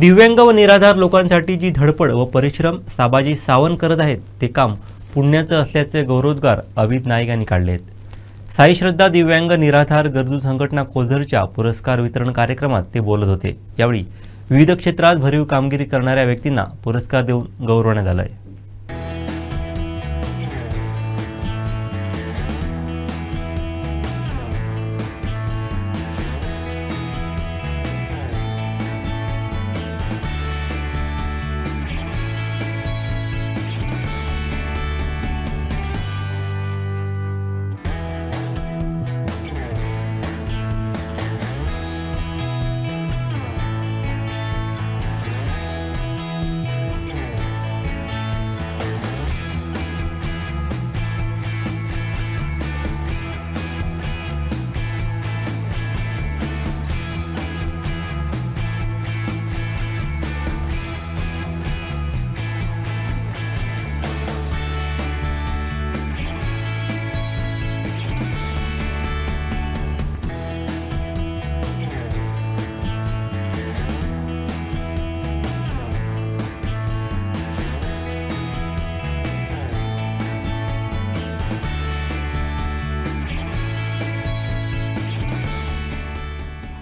दिव्यांग व निराधार लोकांसाठी जी धडपड व परिश्रम साबाजी सावंत करत आहेत ते काम पुण्याचं असल्याचे गौरवोद्गार अवित नाईक यांनी काढले आहेत. साई श्रद्धा दिव्यांग निराधार गरजू संघटना कोल्हरच्या पुरस्कार वितरण कार्यक्रमात ते बोलत होते. यावेळी विविध क्षेत्रात भरीव कामगिरी करणाऱ्या व्यक्तींना पुरस्कार देऊन गौरवण्यात आलं आहे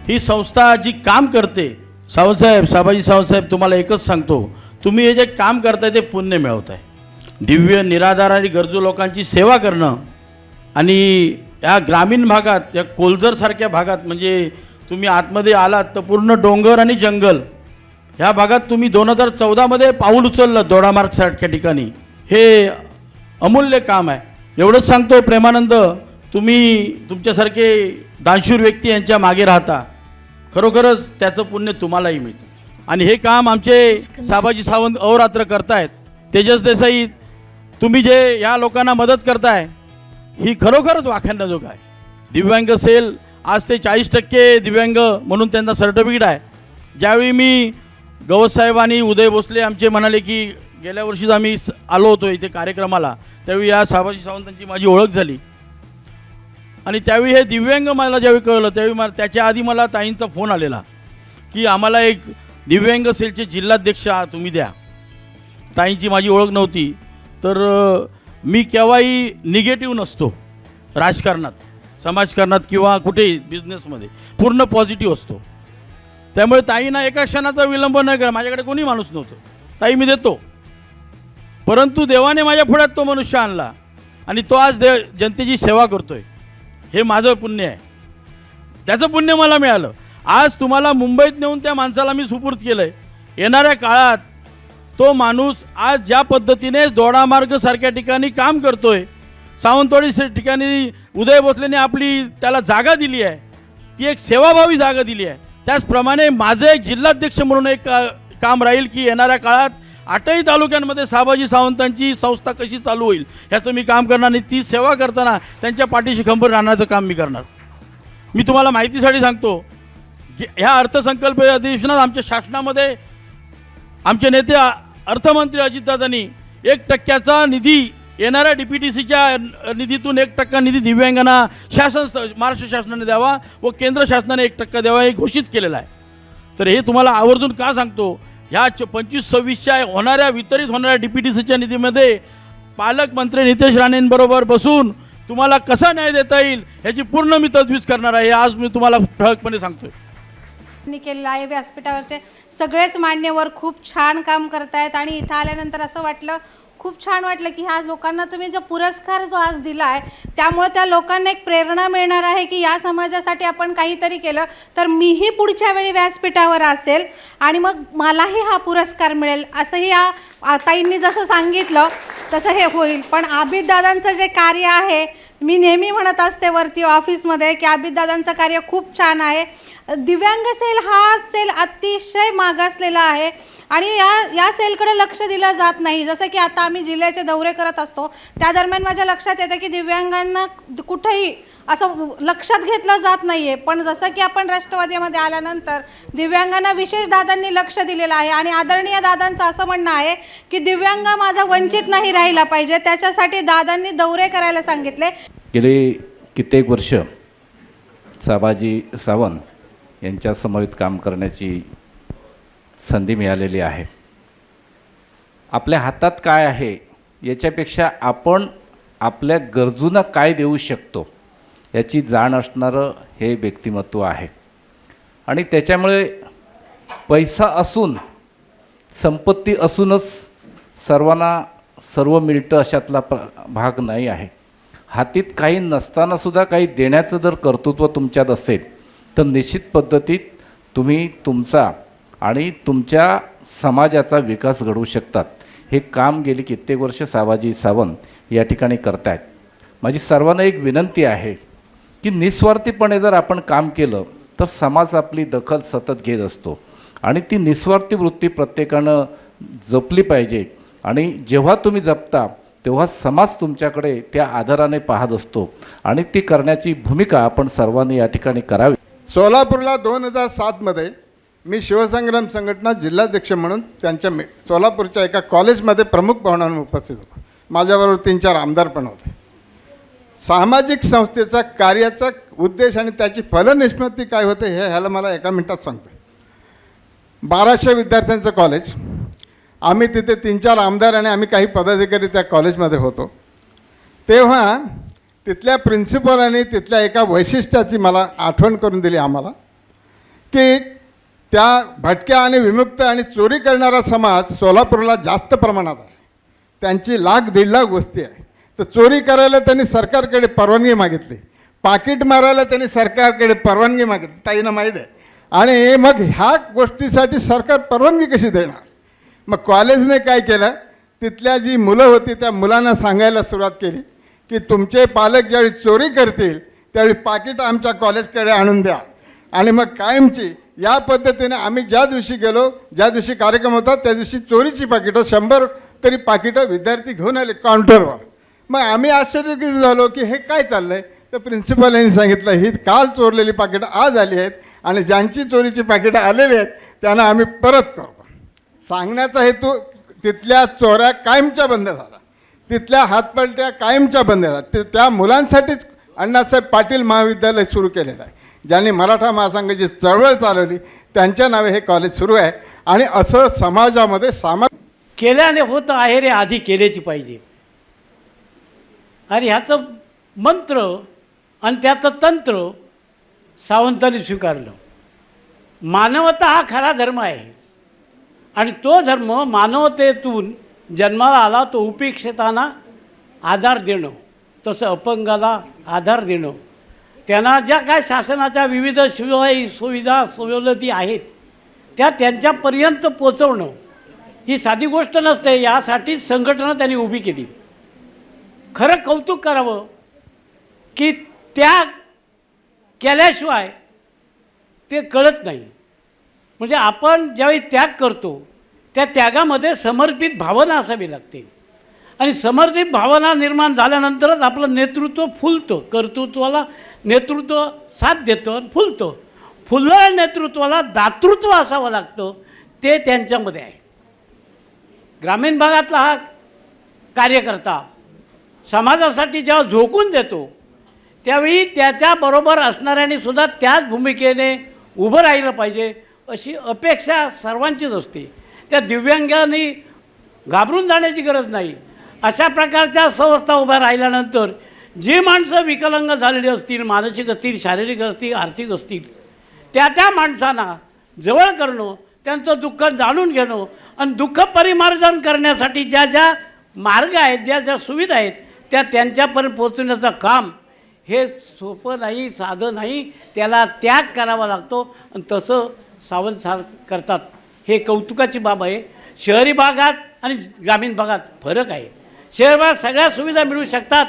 ही संस्था जी काम करते सावंतसाहेब साबाजी सावंतसाहेब तुम्हाला एकच सांगतो तुम्ही हे जे काम करताय ते पुण्य मिळवत आहे दिव्य निराधार आणि गरजू लोकांची सेवा करणं आणि या ग्रामीण भागात या कोलजरसारख्या भागात म्हणजे तुम्ही आतमध्ये आलात तर पूर्ण डोंगर आणि जंगल ह्या भागात तुम्ही दोन हजार चौदामध्ये पाऊल उचललं दोडामार्गसारख्या ठिकाणी. हे अमूल्य काम आहे. एवढंच सांगतो प्रेमानंद तुम्ही तुमच्यासारखे दानशूर व्यक्ती यांच्या मागे राहता. खरोखरच त्याचं पुण्य तुम्हालाही मिळतं. आणि हे काम आमचे साबाजी सावंत अहोरात्र करतायत. तेजस देसाई तुम्ही जे या लोकांना मदत करताय ही खरोखरच वाखाणण्याजोग आहे. दिव्यांग सेल आज ते चाळीस टक्के दिव्यांग म्हणून त्यांना सर्टिफिकेट आहे. ज्यावेळी मी गवतसाहेब आणि उदय भोसले आमचे म्हणाले की गेल्या वर्षीच आम्ही आलो होतो इथे कार्यक्रमाला त्यावेळी या साबाजी सावंतांची माझी ओळख झाली. आणि त्यावेळी हे दिव्यांग मला ज्यावेळी कळलं त्यावेळी मला त्याच्या आधी मला ताईंचा फोन आलेला की आम्हाला एक दिव्यांग सेलचे जिल्हाध्यक्ष आ- तुम्ही द्या. ताईंची माझी ओळख नव्हती तर मी केव्हाही निगेटिव्ह नसतो राजकारणात समाजकारणात किंवा कुठेही बिझनेसमध्ये पूर्ण पॉझिटिव्ह असतो. त्यामुळे ताईंना एका क्षणाचा विलंब न करा माझ्याकडे कोणी माणूस नव्हतो. ताई मी देतो. परंतु देवाने माझ्या पुढ्यात तो मनुष्य आणला आणि तो आज दे जनतेची सेवा करतोय. हे माझं पुण्य आहे. त्याचं पुण्य मला मिळालं. आज तुम्हाला मुंबईत नेऊन त्या माणसाला मी सुपूर्द केलं आहे येणाऱ्या काळात तो माणूस आज ज्या पद्धतीने दोडामार्गसारख्या ठिकाणी काम करतोय सावंतवाडी ठिकाणी उदय भोसलेने आपली त्याला जागा दिली आहे ती एक सेवाभावी जागा दिली आहे. त्याचप्रमाणे माझं एक जिल्हाध्यक्ष म्हणून एक काम राहील की येणाऱ्या काळात आठही तालुक्यांमध्ये साबाजी सावंतांची संस्था कशी चालू होईल ह्याचं मी काम करणार आणि ती सेवा करताना त्यांच्या पाठीशी खंबीर राहण्याचं काम मी करणार. मी तुम्हाला माहितीसाठी सांगतो ह्या अर्थसंकल्प अधिवेशनात आमच्या शासनामध्ये आमचे नेते अर्थमंत्री अजितदादांनी एक टक्क्याचा निधी येणाऱ्या डी पी टी सीच्या निधीतून एक टक्का निधी दिव्यांगांना शासन महाराष्ट्र शासनाने द्यावा व केंद्र शासनाने एक टक्का द्यावा हे घोषित केलेलं आहे. तर हे तुम्हाला आवर्जून का सांगतो ह्या पंचवीस सव्वीसच्या होणाऱ्या वितरित होणाऱ्या डी पी टी सीच्या निधीमध्ये पालकमंत्री नितेश राणेंबरोबर बसून तुम्हाला कसा न्याय देता येईल ह्याची पूर्ण मी तजवीज करणार आहे. आज मी तुम्हाला ठळकपणे सांगतोय. केलेलं आहे व्यासपीठावरचे. सगळेच मान्यवर खूप छान काम करतायत आणि इथं आल्यानंतर असं वाटलं खूप छान वाटलं की ह्या लोकांना तुम्ही जो पुरस्कार जो आज दिला आहे त्यामुळे त्या लोकांना एक प्रेरणा मिळणार आहे की या समाजासाठी आपण काहीतरी केलं तर मीही पुढच्या वेळी व्यासपीठावर असेल आणि मग मलाही हा पुरस्कार मिळेल असंही या आ- ताईंनी जसं सांगितलं तसं हे होईल. पण आबिददादांचं जे कार्य आहे मी नेहमी म्हणत असते वरती ऑफिसमध्ये की अभितदादांचं कार्य खूप छान आहे. दिव्यांग सेल हा सेल अतिशय मागासलेला आहे आणि या या सेलकडे लक्ष दिलं जात नाही. जसं की आता आम्ही जिल्ह्याचे दौरे करत असतो त्या दरम्यान माझ्या लक्षात येतं की दिव्यांगांना कुठेही असं लक्षात घेतलं जात नाही आहे पण जसं की आपण राष्ट्रवादीमध्ये आल्यानंतर दिव्यांगांना विशेष दादांनी लक्ष दिलेलं आहे आणि आदरणीय दादांचं असं म्हणणं आहे की दिव्यांग माझा वंचित नाही राहिला पाहिजे. त्याच्यासाठी दादांनी दौरे करायला सांगितले. गेले कित्येक वर्ष साबाजी सावंत यांच्यासमवेत काम करण्याची संधी मिळालेली आहे. आपल्या हातात काय आहे याच्यापेक्षा आपण आपल्या गरजूंना काय देऊ शकतो याची जाण असणारं हे व्यक्तिमत्व आहे. आणि त्याच्यामुळे पैसा असून संपत्ती असूनच सर्वांना सर्व मिळतं अशातला प्र भाग नाही आहे. हातीत काही नसतानासुद्धा काही देण्याचं जर कर्तृत्व तुमच्यात असेल तर निश्चित पद्धतीत तुम्ही तुमचा आणि तुमच्या समाजाचा विकास घडवू शकतात. हे काम गेली कित्येक वर्ष सावाजी सावंत या ठिकाणी करतायत. माझी सर्वांना एक विनंती आहे की निस्वार्थीपणे जर आपण काम केलं तर समाज आपली दखल सतत घेत असतो. आणि ती निस्वार्थी वृत्ती प्रत्येकानं जपली पाहिजे. आणि जेव्हा तुम्ही जपता तेव्हा समाज तुमच्याकडे त्या आधाराने पाहत असतो. आणि ती करण्याची भूमिका आपण सर्वांनी या ठिकाणी करावी. सोलापूरला दोन हजार सातमध्ये मी शिवसंग्राम संघटना जिल्हाध्यक्ष म्हणून त्यांच्या मी सोलापूरच्या एका कॉलेजमध्ये प्रमुख पाहुणा म्हणून उपस्थित होतो. माझ्याबरोबर तीन चार आमदार पण होते. सामाजिक संस्थेचा कार्याचा उद्देश आणि त्याची फलनिष्पत्ती काय होते हे ह्याला मला एका मिनिटात सांगतो बाराशे विद्यार्थ्यांचं कॉलेज. आम्ही तिथे तीन चार आमदार आणि आम्ही काही पदाधिकारी त्या कॉलेजमध्ये होतो. तेव्हा तिथल्या प्रिन्सिपलाने तिथल्या एका वैशिष्ट्याची मला आठवण करून दिली आम्हाला की त्या भटक्या आणि विमुक्त आणि चोरी करणारा समाज सोलापूरला जास्त प्रमाणात आहे. त्यांची लाख दीड लाख गोष्टी आहे. तर चोरी करायला त्यांनी सरकारकडे परवानगी मागितली. पाकिट मारायला त्यांनी सरकारकडे परवानगी मागितली. ताईनं माहीत आहे. आणि मग ह्या गोष्टीसाठी सरकार परवानगी कशी देणार? मग कॉलेजने काय केलं? तिथल्या जी मुलं होती त्या मुलांना सांगायला सुरुवात केली. की तुमचे पालक ज्यावेळी चोरी करतील त्यावेळी पाकिट आमच्या कॉलेजकडे आणून द्या. आणि मग कायमची या पद्धतीने आम्ही ज्या दिवशी गेलो ज्या दिवशी कार्यक्रम होता त्या दिवशी चोरीची पाकिटं शंभर तरी पाकिटं विद्यार्थी घेऊन आले काउंटरवर. मग आम्ही आश्चर्यचकित झालो की हे काय चाललं आहे तर प्रिन्सिपल यांनी सांगितलं ही काल चोरलेली पाकिटं आज आली आहेत आणि ज्यांची चोरीची पाकिटं आलेली आहेत त्यांना आम्ही परत करतो. सांगण्याचा हेतू तिथल्या चोऱ्या कायमच्या बंद झाला तिथल्या हातपलट्या कायमच्या बंद झाल्या ते त्या मुलांसाठीच अण्णासाहेब पाटील महाविद्यालय सुरू केलेलं आहे. ज्यांनी मराठा महासंघाची चळवळ चालवली त्यांच्या नावे हे कॉलेज सुरू आहे. आणि असं समाजामध्ये सामा केल्याने होतं आहे रे आधी केल्याची पाहिजे. आणि ह्याचं मंत्र आणि त्याचं तंत्र सावंतांनी स्वीकारलं. मानवता हा खरा धर्म आहे. आणि तो धर्म मानवतेतून जन्माला आला तो उपेक्षितांना आधार देणं तसं अपंगाला आधार देणं. त्यांना ज्या काय शासनाच्या विविध सोयी सुविधा सवलती आहेत त्या त्यांच्यापर्यंत पोचवणं ही साधी गोष्ट नसते. यासाठी संघटना त्यांनी उभी केली. खरं कौतुक करावं की त्याग केल्याशिवाय ते कळत नाही. म्हणजे आपण ज्यावेळी त्याग करतो त्या त्यागामध्ये समर्पित भावना असावी लागते. आणि समर्पित भावना निर्माण झाल्यानंतरच आपलं नेतृत्व फुलतं. कर्तृत्वाला नेतृत्व साथ देतं आणि फुलतं. फुलणाऱ्या नेतृत्वाला दातृत्व असावं लागतं. ते त्यांच्यामध्ये आहे. ग्रामीण भागातला हा कार्यकर्ता समाजासाठी जेव्हा झोकून देतो त्यावेळी त्याच्याबरोबर असणाऱ्यांनी सुद्धा त्याच भूमिकेने उभं राहिलं पाहिजे अशी अपेक्षा सर्वांचीच असते. त्या दिव्यांगांनी घाबरून जाण्याची गरज नाही. अशा प्रकारच्या संस्था उभ्या राहिल्यानंतर जी माणसं विकलांग झालेली असतील मानसिक असतील शारीरिक असतील आर्थिक असतील त्या त्या माणसांना जवळ करणं त्यांचं दुःख जाणून घेणं आणि दुःख परिमार्जन करण्यासाठी ज्या ज्या मार्ग आहेत ज्या ज्या सुविधा आहेत त्या त्यांच्यापर्यंत पोचवण्याचं काम हे सोपं नाही साधं नाही. त्याला त्याग करावा लागतो आणि तसं सावंत सार करतात. हे कौतुकाची बाब आहे. शहरी भागात आणि ग्रामीण भागात फरक आहे. शहर भागात सगळ्या सुविधा मिळू शकतात.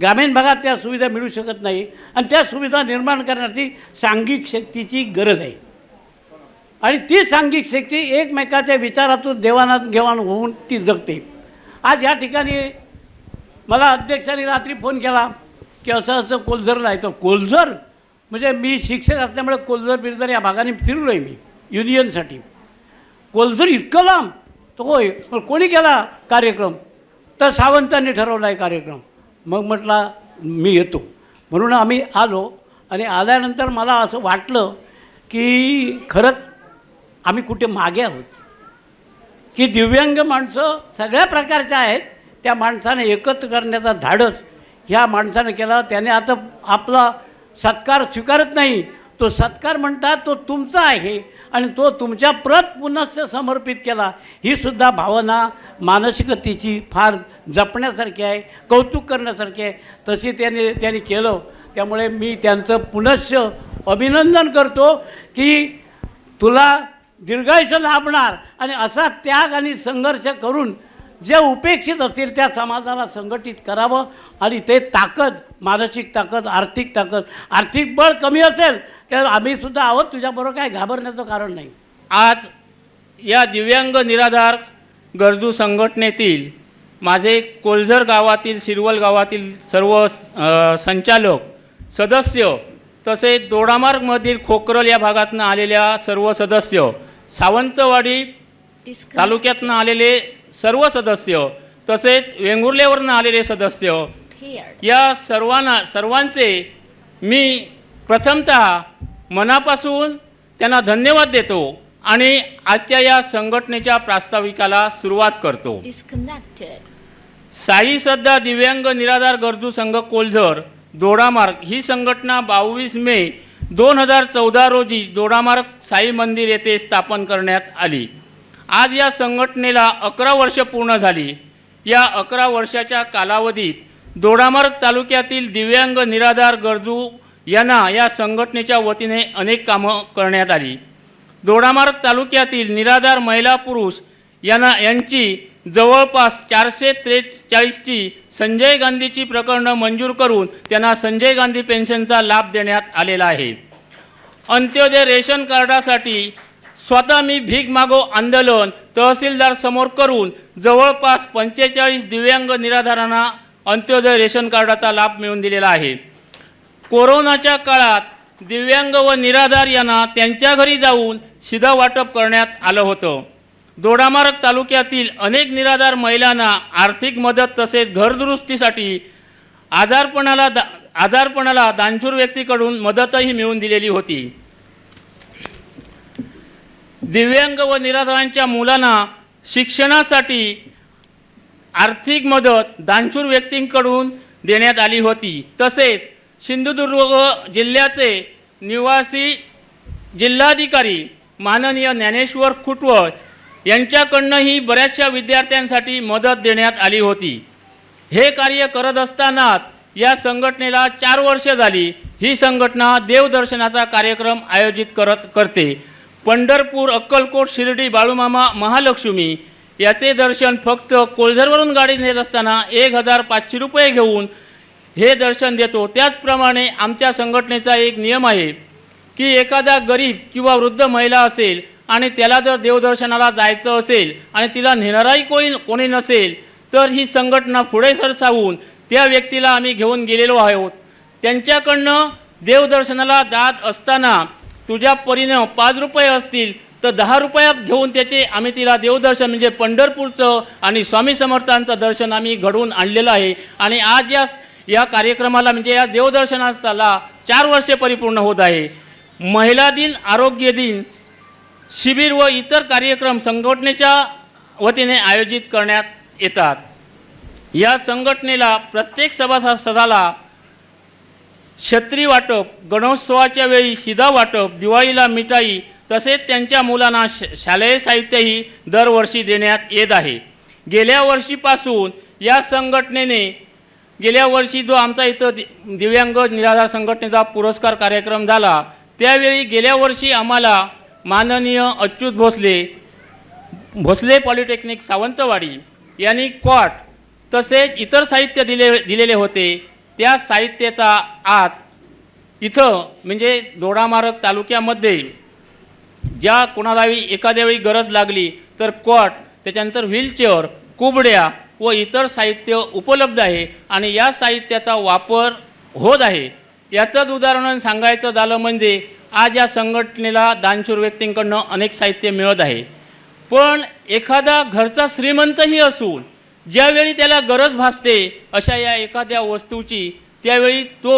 ग्रामीण भागात त्या सुविधा मिळू शकत नाही. आणि त्या सुविधा निर्माण करण्याची सांघिक शक्तीची गरज आहे. आणि ती सांघिक शक्ती एकमेकाच्या विचारातून देवाणात घेवाण होऊन ती जगते. आज या ठिकाणी मला अध्यक्षांनी रात्री फोन केला की असं असं कोलझर नाही तर कोलझर म्हणजे मी शिक्षक असल्यामुळे कोलझर बिरझर या भागाने फिरलो आहे मी युनियनसाठी. कोलझर इतकं लांब तर होय पण कोणी केला कार्यक्रम? तर सावंतांनी ठरवला आहे कार्यक्रम. मग म्हटला मी येतो. म्हणून आम्ही आलो आणि आल्यानंतर मला असं वाटलं की खरंच आम्ही कुठे मागे आहोत. की दिव्यांग माणसं सगळ्या प्रकारच्या आहेत त्या माणसाने एकत्र करण्याचा धाडस ह्या माणसानं केला. त्याने आता आपला सत्कार स्वीकारत नाही. तो सत्कार म्हणतात तो तुमचा आहे. आणि तो तुमच्या प्रत पुनश्च समर्पित केला. ही सुद्धा भावना मानसिकतेची फार जपण्यासारखी आहे कौतुक करण्यासारखी आहे. तशी त्याने त्यांनी केलं. त्यामुळे मी त्यांचं पुनश्च अभिनंदन करतो की तुला दीर्घायुष्य लाभणार आणि असा त्याग आणि संघर्ष करून जे उपेक्षित असतील त्या समाजाला संघटित करावं आणि ते ताकद मानसिक ताकद आर्थिक ताकद आर्थिक बळ कमी असेल तर आम्हीसुद्धा आहोत. तुझ्याबरोबर काय घाबरण्याचं कारण नाही. आज या दिव्यांग निराधार गरजू संघटनेतील माझे कोलझर गावातील शिरवल गावातील सर्व संचालक सदस्य तसेच दोडामार्गमधील खोकरल या भागातनं आलेल्या सर्व सदस्य सावंतवाडी तालुक्यातनं आलेले सर्व सदस्य तसेच वेंगुर्लेवरनं आलेले सदस्य या सर्वांना सर्वांचे मी प्रथमतः मनापासून त्यांना धन्यवाद देतो आणि आजच्या या संघटनेच्या प्रास्ताविकाला सुरुवात करतो. साई सध्या दिव्यांग निराधार गरजू संघ कोलझर दोडामार्ग. ही संघटना बावीस मे दोन हजार चौदा रोजी दोडामार्ग साई मंदिर येथे स्थापन करण्यात आली. आज या संघटनेला अकरा वर्ष पूर्ण झाली. या अकरा वर्षाच्या कालावधीत दोडामार्ग तालुक्यातील दिव्यांग निराधार गरजू यांना या संघटनेच्या वतीने अनेक कामं करण्यात आली. दोडामार्ग तालुक्यातील निराधार महिला पुरुष यांना यांची जवळपास चारशे त्रेचाळीसची संजय गांधीची प्रकरणं मंजूर करून त्यांना संजय गांधी पेन्शनचा लाभ देण्यात आलेला आहे. अंत्योदय रेशन कार्डासाठी स्वतः मी भीक मागो आंदोलन तहसीलदार समोर करून जवळपास पंचेचाळीस दिव्यांग निराधारांना अंत्योदय रेशन कार्डाचा लाभ मिळवून दिलेला आहे. कोरोनाच्या काळात दिव्यांग व निराधार यांना त्यांच्या घरी जाऊन शिधा वाटप करण्यात आलं होतं. दोडामार्ग तालुक्यातील अनेक निराधार महिलांना आर्थिक मदत तसेच घरदुरुस्तीसाठी आजारपणाला दा आजारपणाला दानशूर व्यक्तीकडून मदतही मिळवून दिलेली होती. दिव्यांग व निराधारांच्या मुलांना शिक्षणासाठी आर्थिक मदत दानशूर व्यक्तींकडून देण्यात आली होती. तसेच सिंधुदुर्ग जिल्ह्याचे निवासी जिल्हाधिकारी माननीय ज्ञानेश्वर खुटवळ यांच्याकडनंही बऱ्याचशा विद्यार्थ्यांसाठी मदत देण्यात आली होती. हे कार्य करत असतानाच या संघटनेला चार वर्ष झाली. ही संघटना देवदर्शनाचा कार्यक्रम आयोजित करत करते. पंढरपूर अक्कलकोट शिर्डी बाळूमामा महालक्ष्मी याचे दर्शन फक्त कोळझरवरून गाडी नेत असताना एक हजार पाचशे रुपये घेऊन हे दर्शन देतो. त्याचप्रमाणे आमच्या संघटनेचा एक नियम आहे की एखादा गरीब किंवा वृद्ध महिला असेल आणि त्याला जर देवदर्शनाला जायचं असेल आणि तिला नेणाराही कोणी कोणी नसेल तर ही संघटना पुढे सरसावून त्या व्यक्तीला आम्ही घेऊन गेलेलो आहोत. त्यांच्याकडनं देवदर्शनाला जात असताना तुझ्या परीने पाच रुपये असतील तर दहा रुपयात घेऊन त्याचे आम्ही तिला देवदर्शन म्हणजे पंढरपूरचं आणि स्वामी समर्थांचं दर्शन आम्ही घडवून आणलेलं आहे. आणि आज या या कार्यक्रमाला म्हणजे या देवदर्शनाला चार वर्षे परिपूर्ण होत आहे. महिला दिन आरोग्य दिन शिबिर व इतर कार्यक्रम संघटनेच्या वतीने आयोजित करण्यात येतात. या संघटनेला प्रत्येक सभासदाला छत्री वाटप गणोत्सवाच्या वेळी शिदा वाटप दिवाळीला मिठाई तसेच त्यांच्या मुलांना श शालेय साहित्यही दरवर्षी देण्यात येत आहे. गेल्या वर्षीपासून या संघटनेने गेल्या वर्षी जो आमचा इथं दि दिव्यांग निराधार संघटनेचा पुरस्कार कार्यक्रम झाला त्यावेळी गेल्या वर्षी आम्हाला माननीय अच्युत भोसले भोसले पॉलिटेक्निक सावंतवाडी यांनी क्वाट तसेच इतर साहित्य दिले दिलेले होते. त्या साहित्याचा आज इथं म्हणजे दोडामार्ग तालुक्यामध्ये ज्या कोणालाही एखाद्या वेळी गरज लागली तर कॉट त्याच्यानंतर व्हीलचेअर कुबड्या व इतर साहित्य उपलब्ध आहे आणि या साहित्याचा वापर होत आहे. याचंच उदाहरण सांगायचं झालं म्हणजे आज या संघटनेला दानशूर व्यक्तींकडनं अनेक साहित्य मिळत आहे. पण एखादा घरचा श्रीमंतही असून ज्यावेळी त्याला गरज भासते अशा या एखाद्या वस्तूची त्यावेळी तो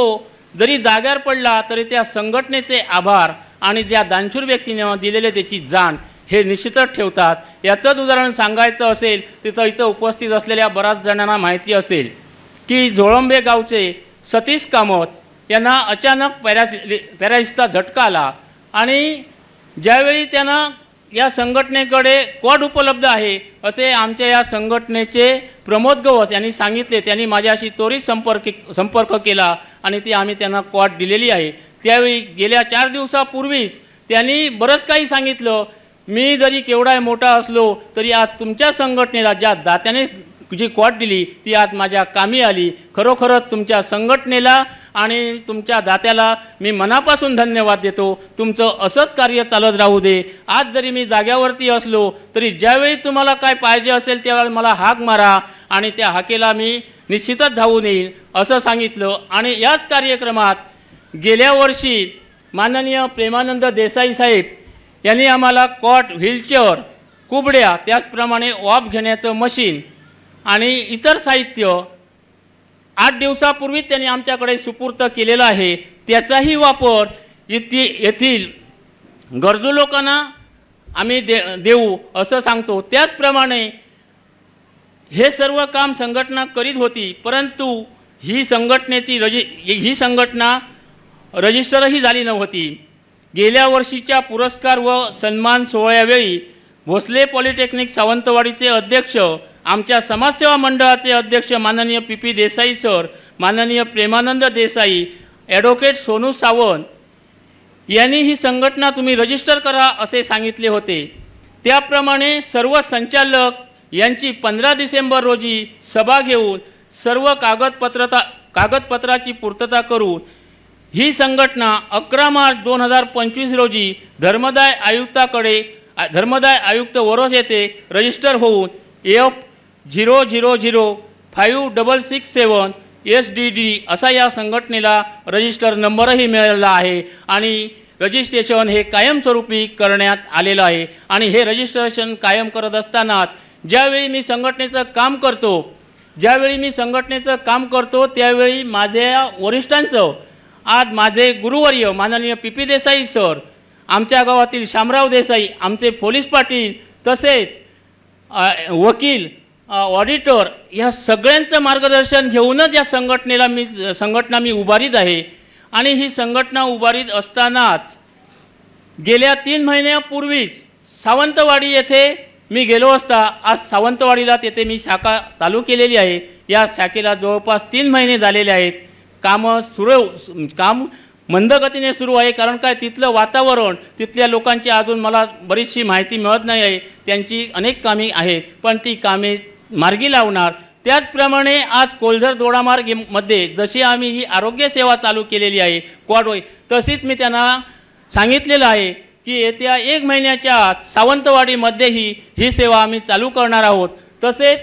जरी जाग्यावर पडला तरी त्या संघटनेचे आभार आणि त्या दानशूर व्यक्तीने दिलेले त्याची जाण हे निश्चितच ठेवतात. याचंच उदाहरण सांगायचं असेल तिथं इथं उपस्थित असलेल्या बऱ्याच जणांना माहिती असेल की झोळंबे गावचे सतीश कामत यांना अचानक पॅरासि पॅरासिसचा झटका आला आणि ज्यावेळी त्यांना या संघटनेकडे कॉड उपलब्ध आहे असे आमच्या या संघटनेचे प्रमोद गवस यांनी सांगितले. त्यांनी माझ्याशी त्वरित संपर्क संपर्क केला आणि ती आम्ही त्यांना कॉड दिलेली आहे. त्यावेळी गेल्या चार दिवसापूर्वीच त्यांनी बरंच काही सांगितलं. मी जरी केवढा मोठा असलो तरी आज तुमच्या संघटनेला ज्या दात्याने जी कॉट दिली ती आज माझ्या कामी आली. खरोखरच तुमच्या संघटनेला आणि तुमच्या दात्याला मी मनापासून धन्यवाद देतो. तुमचं असंच कार्य चालत राहू दे. आज जरी मी जाग्यावरती असलो तरी ज्यावेळी तुम्हाला काय पाहिजे असेल त्यावेळी मला हाक मारा आणि त्या हाकेला मी निश्चितच धावून येईल असं सांगितलं. आणि याच कार्यक्रमात गेल्या वर्षी माननीय प्रेमानंद देसाई साहेब यांनी आम्हाला कॉट व्हीलचेअर कुबड्या त्याचप्रमाणे वाफ घेण्याचं मशीन आणि इतर साहित्य आठ दिवसापूर्वी त्यांनी आमच्याकडे सुपूर्त केलेलं आहे. त्याचाही वापर येथे येथील गरजू लोकांना आम्ही दे देऊ असं सांगतो. त्याचप्रमाणे हे सर्व काम संघटना करीत होती परंतु ही संघटनेची रजि ही संघटना रजिस्टरही झाली नव्हती. गेल्या वर्षीच्या पुरस्कार व सन्मान सोहळ्यावेळी भोसले पॉलिटेक्निक सावंतवाडीचे अध्यक्ष आमच्या समाजसेवा मंडळाचे अध्यक्ष माननीय पी पी देसाई सर माननीय प्रेमानंद देसाई ॲडव्होकेट सोनू सावंत यांनी ही संघटना तुम्ही रजिस्टर करा असे सांगितले होते. त्याप्रमाणे सर्व संचालक यांची पंधरा डिसेंबर रोजी सभा घेऊन सर्व कागदपत्रता कागदपत्राची पूर्तता करून ही संघटना अकरा मार्च दोन हजार पंचवीस रोजी धर्मदाय आयुक्ताकडे धर्मदाय आयुक्त वरोस येथे रजिस्टर होऊन F zero zero zero five double six seven S D D असा या संघटनेला रजिस्टर नंबरही मिळालेला आहे आणि रजिस्ट्रेशन हे कायमस्वरूपी करण्यात आलेलं आहे. आणि हे रजिस्ट्रेशन कायम करत असताना ज्यावेळी मी संघटनेचं काम करतो ज्यावेळी मी संघटनेचं काम करतो त्यावेळी माझ्या वरिष्ठांचं आज माझे गुरुवर्य माननीय पी पी देसाई सर आमच्या गावातील शामराव देसाई आमचे पोलीस पाटील तसेच वकील ऑडिटर ह्या सगळ्यांचं मार्गदर्शन घेऊनच या संघटनेला मी संघटना मी उभारीत आहे. आणि ही संघटना उभारीत असतानाच गेल्या तीन महिन्यापूर्वीच सावंतवाडी येथे मी गेलो असता आज सावंतवाडीला तेथे मी शाखा चालू केलेली आहे. या शाखेला जवळपास तीन महिने झालेले आहेत. कामं सुरू काम मंदगतीने सुरू आहे. कारण काय? तिथलं वातावरण तिथल्या लोकांची अजून मला बरीचशी माहिती मिळत नाही आहे. त्यांची अनेक कामे आहेत. पण ती कामे मार्गी लावणार. त्याचप्रमाणे आज कोलझर दोडामार्गमध्ये जशी आम्ही ही आरोग्यसेवा चालू केलेली आहे क्वाडवय तशीच मी त्यांना सांगितलेलं आहे की येत्या एक महिन्याच्या आत सावंतवाडीमध्येही ही सेवा आम्ही चालू करणार आहोत. तसेच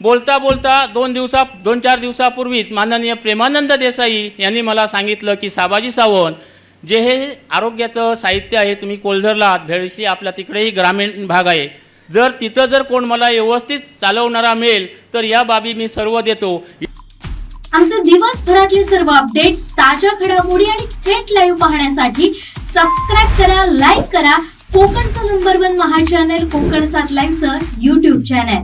बोलता बोलता दोन दिवसा दोन चार दिवसापूर्वीच माननीय प्रेमानंद देसाई यांनी मला सांगितलं की साबाजी सावंत जे हे आरोग्याचं साहित्य आहे तुम्ही कोलझरला आहात भेळशी आपल्या तिकडेही ग्रामीण भाग आहे जर तिथं जर कोण मला व्यवस्थित चालवणारा मिळेल तर या बाबी मी सर्व देतो. आमचे दिवसभरातले सर्व अपडेट्स ताज्या घडामोडी आणि थेट लाईव्ह पाहण्यासाठी सबस्क्राईब करा लाईक करा. कोकणचं नंबर वन महा चॅनल कोकण सात लाईव्हचं युट्यूब चॅनल